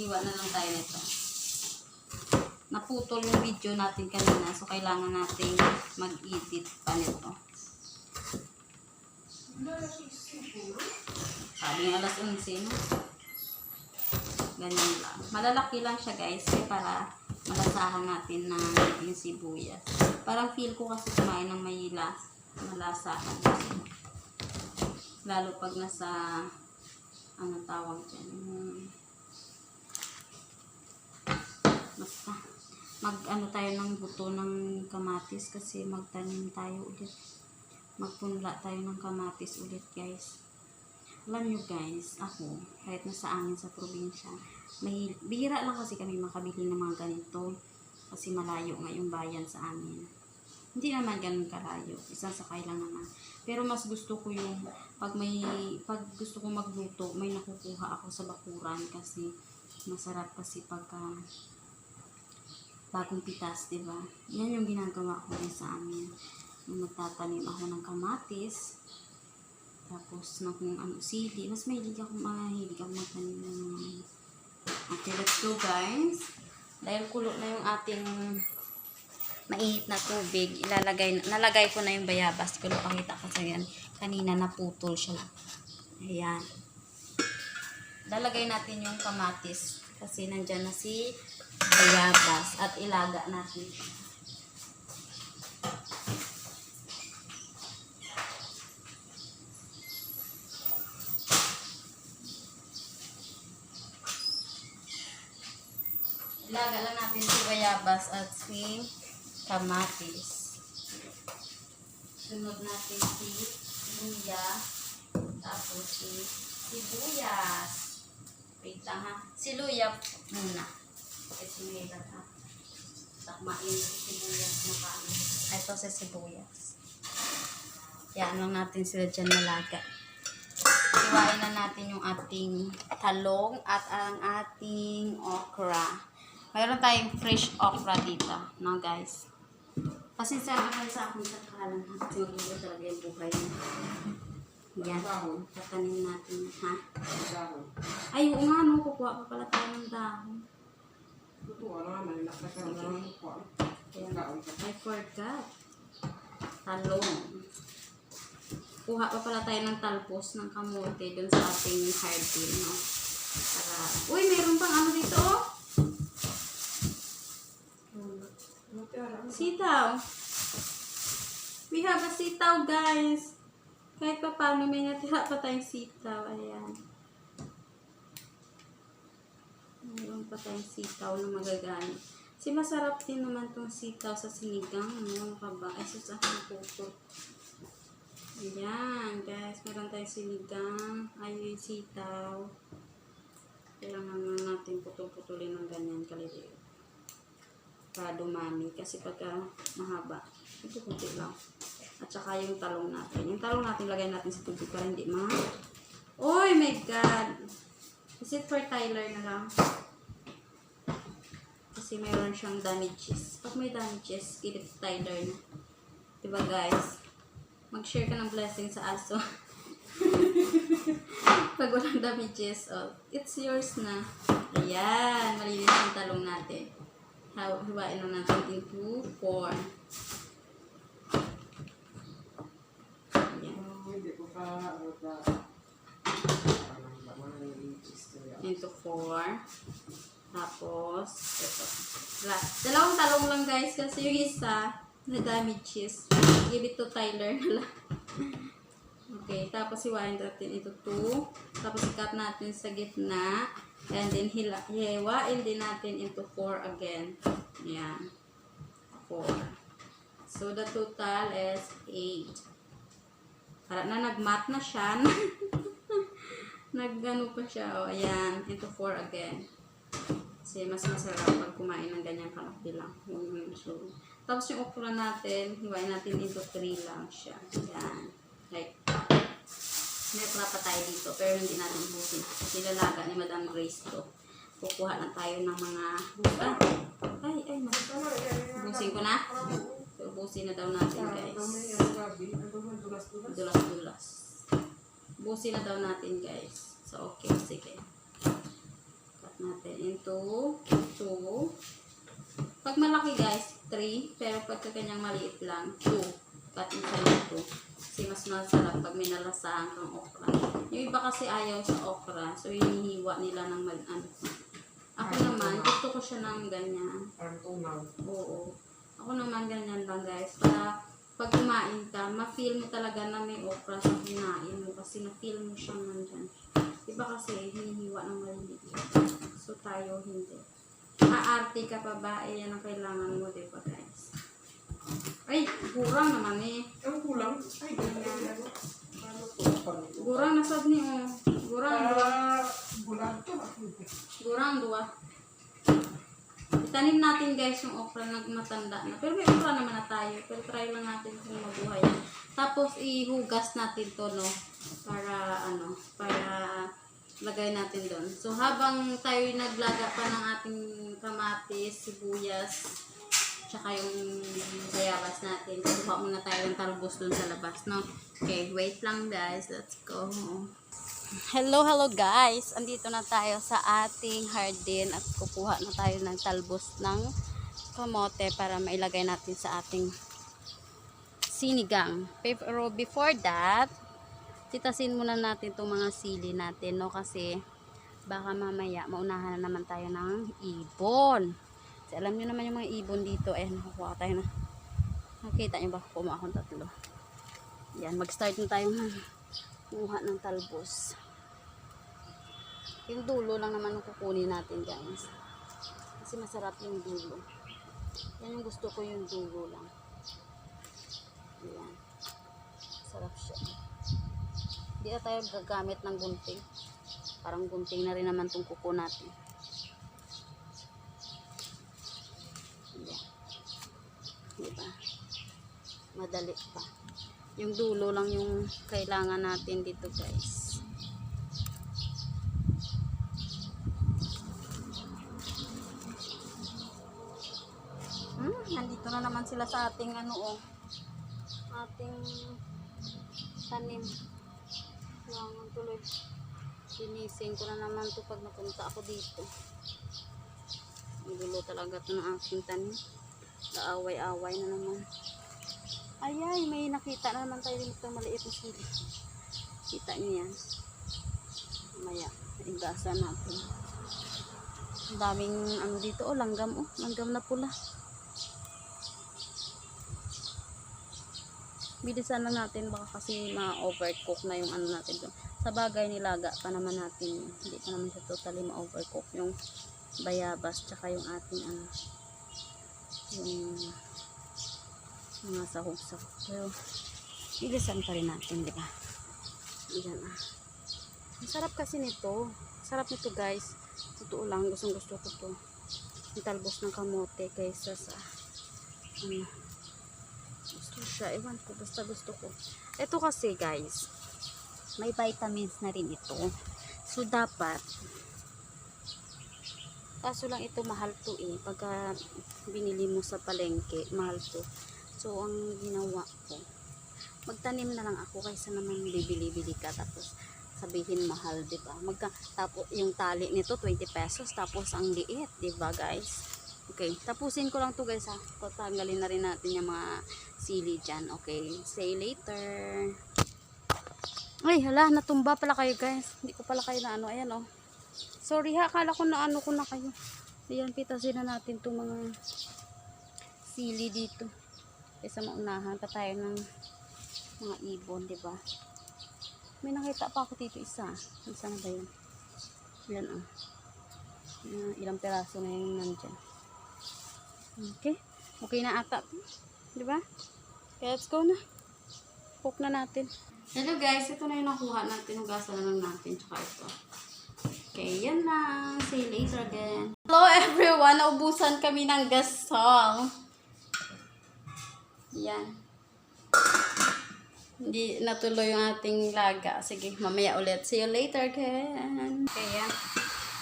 Iwa na lang tayo nito. Naputol yung video natin kanina, so kailangan natin mag-edit pa nito. Sabi ng alas 11, no? Ganyan lang. Malalaki lang siya guys, eh, para malasahan natin ng yung sibuyas. Parang feel ko kasi kumain ng may las, malasahan. Lalo pag nasa, ano tawag dyan, yung, basta, mag ano tayo ng buto ng kamatis kasi magtanim tayo ulit. Magpunla tayo ng kamatis ulit guys. Alam nyo guys, ako, kahit nasa amin sa probinsya, may, bihira lang kasi kami makabili ng mga ganito kasi malayo nga bayan sa amin. Hindi naman ganun kalayo, isang sakay lang naman. Pero mas gusto ko yung, pag may, pag gusto ko magluto, may nakukuha ako sa bakuran kasi masarap kasi pagka bagong pitas, di ba? Yan yung ginagawa ko rin sa amin. Yung nagtatanim ako ng kamatis, tapos ng kung ano, sili. Mas mahilig ako, mahilig ako magtanim ng Okay, let's go guys. Dahil kulo na yung ating mainit na tubig, ilalagay, nalagay ko na yung bayabas ko. Napakita kasi yan. Kanina naputol siya. Ayan. Lalagay natin yung kamatis kasi nandyan na si bayabas at ilaga natin. Ilaga lang natin si bayabas at si kamatis. Sunod natin si luya. Tapos si sibuyas. Wait lang ha. Si luya muna. Kasi may ha. Takmain si sibuyas na paano. Ito si sibuyas. Yan lang natin sila dyan malaga. Iwain na natin yung ating talong at ang ating okra. Mayroon tayong fresh okra dito, no guys? Pasensya na kayo sa akong takalan ha. Kasi magulo talaga yung buhay mo. Yan. Tatanim natin ha. Ay, oo nga no. Kukuha pa pala tayo ng dahon. I forgot. Talong. Kuha pa pala tayo ng talpos ng kamote dun sa ating hardin, no? Para, uy, meron pang ano dito, oh. Sitaw. We have a sitaw, guys. Kahit pa paano, may natira pa tayong sitaw. Ayan. Mayroon pa tayong sitaw na magagamit. Si masarap din naman tong sitaw sa sinigang. Ano ka ba? Ay, sus, aking puto. Ayan, guys. Meron tayong sinigang. Ay, yung sitaw. Kailangan lang natin putol-putulin ng ganyan kaliliit para dumami kasi pagka mahaba ito kunti lang at saka yung talong natin yung talong natin lagay natin sa tubig para hindi ma Oy my god is it for Tyler na lang? Kasi mayroon siyang damages. Pag may damages give it to Tyler. Na diba guys? Mag share ka ng blessing sa aso. Pag walang damages oh, it's yours na. Ayan malinis yung talong natin. Hiwain na natin. Into four. Ayan. Into four. Tapos, ito. La- Dalawang talong lang guys kasi yung isa na damages. Give it to Tyler na lang. Okay, tapos hiwain natin ito two. Tapos ikat natin sa gitna. And then hila, hiwain din natin into four again. Yan. Four. So the total is eight. Para na nagmat na siya. Nagano pa siya. O, ayan. Into four again. Kasi mas masarap pag kumain ng ganyang kalaki lang. Yung- So, tapos yung okra natin, hiwain natin into three lang siya. Yan. Like may okra pa tayo dito, pero hindi natin ubusin. Kasi lalaga ni Madam Grace to. Kukuha na tayo ng mga... Ah, ay, ay, mas... Ubusin ko na. Ubusin na daw natin, guys. Dulas-dulas. Ubusin na daw natin, guys. So, okay. Sige. Cut natin into 2. Pag malaki guys, 3. Pero pag kanyang maliit lang, 2. Cut into into. Kasi mas masarap pag may nalasahan kang okra. Yung iba kasi ayaw sa okra. So, hinihiwa nila ng mag ano. Ako naman, gusto ko siya ng ganyan. Parang tunaw. Oo. Ako naman ganyan lang guys. Para pag kumain ka, ma-feel mo talaga na may okra sa kinain mo. Kasi na-feel mo siyang nandyan. Iba kasi hinihiwa ng maliliit. So tayo hindi. Aarte ka pa ba? Eh, yan ang kailangan mo, di ba guys? Ay, gurang naman eh. Ang kulang. Ay, ganyan. Gurang nasad ni oh. Gurang, dua. Ah, bulan to. Gurang, dua. Itanim natin guys yung okra na matanda na. Pero may okra naman na tayo. Pero try lang natin kung mabuhay. Tapos ihugas natin to no. Para ano, para lagay natin doon. So habang tayo naglaga pa ng ating kamatis, sibuyas, tsaka yung bayabas natin, kuha muna tayo ng talbos doon sa labas, no? Okay, wait lang guys. Let's go. Hello, hello guys! Andito na tayo sa ating hardin at kukuha na tayo ng talbos ng kamote para mailagay natin sa ating sinigang. Pero before that, titasin muna natin itong mga sili natin, no? Kasi baka mamaya maunahan na naman tayo ng ibon. Kasi alam nyo naman yung mga ibon dito. Eh, nakukuha tayo na. Nakita nyo ba? Kumuha akong tatlo. Yan, mag-start na tayo ng kuha ng talbos. Yung dulo lang naman ang kukunin natin guys. Kasi masarap yung dulo. Yan yung gusto ko yung dulo lang. Ayan. Sarap siya. Hindi na tayo gagamit ng gunting. Parang gunting na rin naman itong kuko natin. Ayan. Diba? Madali pa. Yung dulo lang yung kailangan natin dito guys. Hmm, nandito na naman sila sa ating ano oh. Ating tanim. Langan tuloy. Sinising ko na naman to pag napunta ako dito. Ang gulo talaga to ng aking tanim. Kaaway-away na naman. Ay, ay, may nakita na naman tayo dito maliit na sili. Kita niyo yan. Maya, igasa natin. Ang daming ano dito, oh, langgam, oh, langgam na pula. Bilisan lang natin baka kasi ma-overcook na yung ano natin doon. Sa bagay nilaga pa naman natin. Hindi pa naman siya totally ma-overcook yung bayabas tsaka yung ating ano yung mga sahog-sahog. Pero, bilisan pa rin natin, di ba? Yan ah. Ang sarap kasi nito. Sarap nito guys. Totoo lang, gustong gusto ko to. Yung ng kamote kaysa sa ano. Gusto siya. Ewan ko, basta gusto ko. Ito kasi guys, may vitamins na rin ito. So, dapat kaso lang ito mahal to eh. Pagka binili mo sa palengke, mahal to. So, ang ginawa ko, magtanim na lang ako kaysa naman bibili-bili ka tapos sabihin mahal, 'di ba? Magka tapos yung tali nito 20 pesos tapos ang liit, 'di ba, guys? Okay, tapusin ko lang 'to, guys, ha. Tatanggalin na rin natin yung mga sili diyan. Okay, say later. Ay, hala, natumba pala kayo, guys. Hindi ko pala kayo na ano, ayan oh. Sorry ha, akala ko na ano ko na kayo. Ayan, pitasin na natin 'tong mga sili dito. Kaysa maunahan pa tayo ng mga ibon, di ba? May nakita pa ako dito isa. Isa na ba yun? Yan ah. Uh, ilang peraso na yung nandyan. Okay. Okay na ata. Di ba? Okay, let's go na. Cook na natin. Hello guys, ito na yung nakuha natin. Hugasan na lang natin. Tsaka ito. Okay, yan lang. See you later again. Hello everyone! Naubusan kami ng gasol. Yan. Hindi natuloy yung ating laga. Sige, mamaya ulit. See you later, Ken. Okay, yan.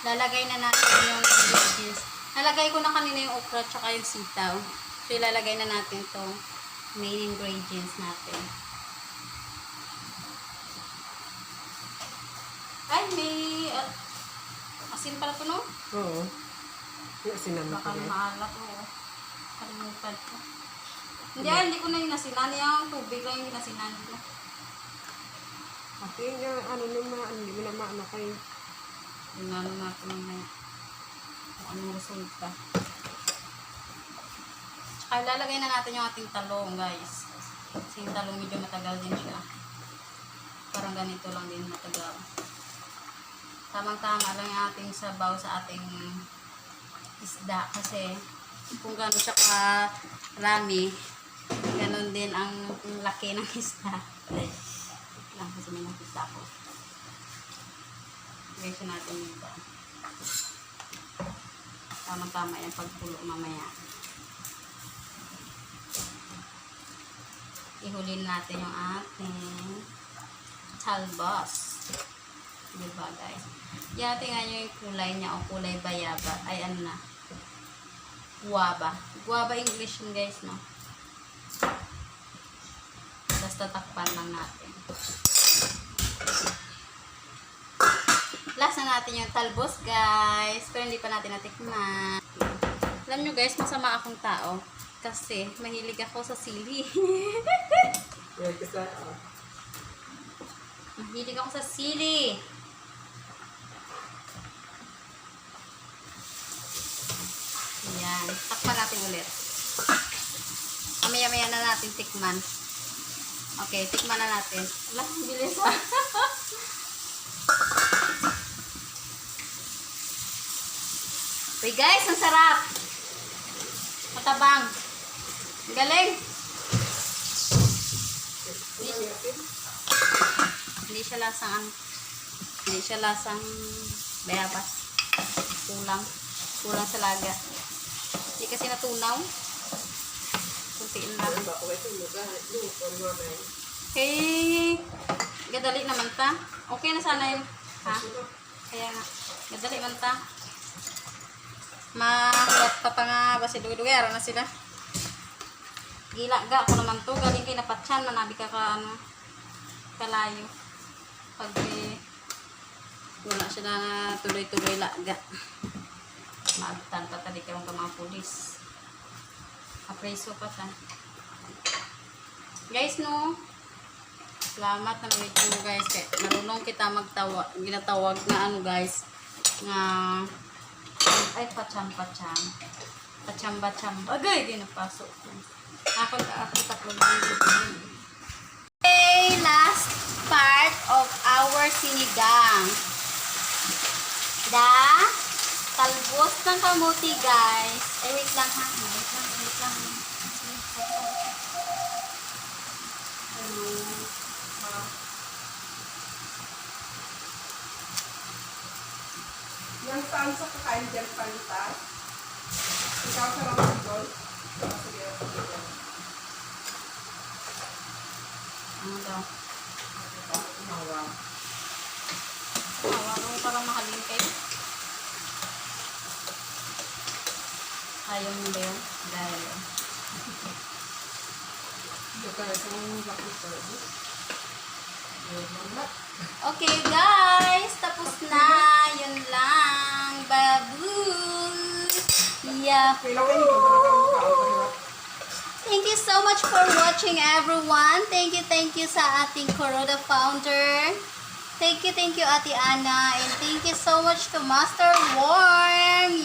Lalagay na natin yung ingredients. Nalagay ko na kanina yung okra tsaka yung sitaw. So, ilalagay na natin to main ingredients natin. Ay, may uh, Asin pala to, no? Oo. Yung sinama Baka ko yan. maalat ko. Kalimutan ko. Hindi, ah, hindi ko na yung nasinan. Yung tubig lang yung nasinan ko. Ate, nga, ano naman, hindi mo na maano kayo. Tingnan natin mamaya. Kung anong resulta. Tsaka ilalagay na natin yung ating talong, guys. Kasi yung talong medyo matagal din siya. Parang ganito lang din matagal. Tamang-tama lang yung ating sabaw sa ating isda. Kasi kung gano'n siya karami, ganun din ang laki ng isda. Lang kasi may nakita ko. Gaysa natin dito. Tamang-tama yung pagpulo mamaya. Ihulin natin yung ating talbos. Diba guys? Yate nga nyo yung kulay niya o kulay bayaba. Ay ano na. Guava. Guava English yun guys no. Basta takpan lang natin. Last na natin yung talbos, guys. Pero hindi pa natin natikman. Alam nyo, guys, masama akong tao. Kasi, mahilig ako sa sili. Ah, mahilig ako sa sili. Ayan. Takpan natin ulit. Mamaya-maya na natin tikman. Okay, tikman na natin. Wala, ang bilis ah. Uy guys, ang sarap. Matabang. Ang galing. Hindi, hindi siya lasang ano. Hindi siya lasang bayabas. Kulang. Kulang sa laga. Hindi kasi natunaw. Kuntiin lang. ano ba, kung ito yung lugar, luto, mamay. Hey, gadali naman ta. Okay na sana yun. Ha? Kaya nga, gadali man ta. Mahirap pa pa nga ba si Araw na sila. Gila ga ako naman to. Galing kay napatsan. Manabi ka ka ano. Kalayo. Pag eh, wala siya na tuloy-tuloy laga. Maagtan pa tali ka ka mga pulis. Apreso pa ta. Guys, no. Salamat na medyo mo guys. Kaya marunong kita magtawag, ginatawag na ano guys. Nga, ay pacham-pacham. Pacham-pacham. Agay, di napasok. Ako ako tatlo lang dito. Okay, last part of our sinigang. Da, talbos ng kamuti guys. Eh, wait lang ha. Wait lang, wait lang. Hello. Yung saan sa kakain dyan, panta? Ikaw sa lang doon? Sige, sige. Ano daw? Umawa. Awa ko parang mahalin kayo. Ayaw mo ba yun? Dahil yun. Ito ka, isang laki service. Yun lang na. Okay guys, tapos na. Yun lang. Babu. Kaliwa. Thank you so much for watching everyone. Thank you, thank you sa ating Kuroda founder. Thank you, thank you Ate Ana. And thank you so much to Master Warm.